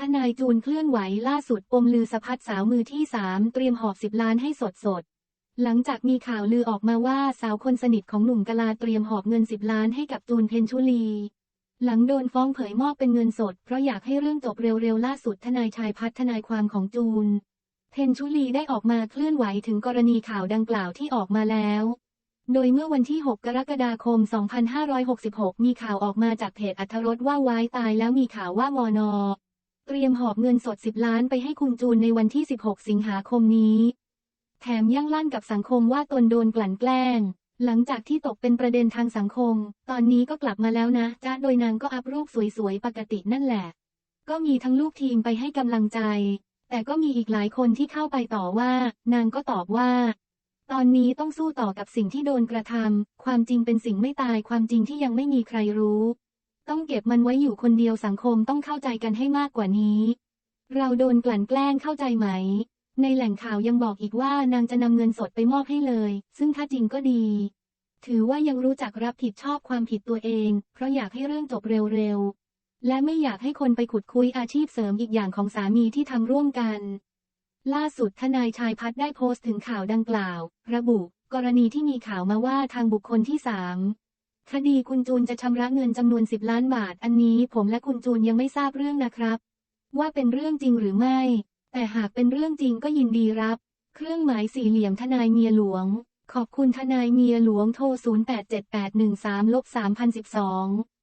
ทนายจูนเคลื่อนไหวล่าสุดปมลือสะพัดสาวมือที่สามเตรียมหอบสิบล้านให้สดสด หลังจากมีข่าวลือออกมาว่าสาวคนสนิทของหนุ่มกลาเตรียมหอบเงินสิบล้านให้กับจูนเพนชุลี หลังโดนฟ้องเผยมอบเป็นเงินสด เพราะอยากให้เรื่องจบเร็วๆล่าสุดทนายชายพัฒทนายความของจูน เพนชุลีได้ออกมาเคลื่อนไหวถึงกรณีข่าวดังกล่าวที่ออกมาแล้วโดยเมื่อวันที่ 6 กรกฎาคม 2566 มีข่าวออกมาจากเพจอัธรสว่าว้ายตายแล้วมีข่าวว่ามอนอ เตรียมหอบเงินสด 10 ล้านไปให้คุณจูนในวันที่ 16 สิงหาคมนี้ แถมยั่งลั่นกับสังคมว่าตนโดนกลั่นแกล้ง หลังจากที่ตกเป็นประเด็นทางสังคม ตอนนี้ก็กลับมาแล้วนะจ้าโดยนางก็อัพรูปสวยๆ ปกตินั่นแหละ ก็มีทั้งลูกทีมไปให้กำลังใจ แต่ก็มีอีกหลายคนที่เข้าไปต่อว่า นางก็ตอบว่า ตอนนี้ต้องสู้ต่อกับสิ่งที่โดนกระทำความจริงเป็นสิ่งไม่ตายความจริงที่ยังไม่มีใครรู้ ต้องเก็บมันไว้อยู่คนเดียวสังคมต้องเข้าใจกันให้มากกว่านี้ เราโดนกลั่นแกล้งเข้าใจไหม ในแหล่งข่าวยังบอกอีกว่านางจะนำเงินสดไปมอบให้เลย ซึ่งถ้าจริงก็ดี ถือว่ายังรู้จักรับผิดชอบความผิดตัวเอง เพราะอยากให้เรื่องจบเร็วๆ และไม่อยากให้คนไปขุดคุยอาชีพเสริมอีกอย่างของสามีที่ทำร่วมกัน ล่าสุดทนายชายพัฒน์ได้โพสต์ถึงข่าวดังกล่าว ระบุ กรณีที่มีข่าวมาว่าทางบุคคลที่สาม คดีคุณจูนจะชำระเงินจำนวน 10 ล้านบาท อันนี้ผมและคุณจูนยังไม่ทราบเรื่องนะครับ ว่าเป็นเรื่องจริงหรือไม่ แต่หากเป็นเรื่องจริงก็ยินดีรับ เครื่องหมายสี่เหลี่ยมทนายเมียหลวง ขอบคุณทนายเมียหลวงโทร 087813ลบ3012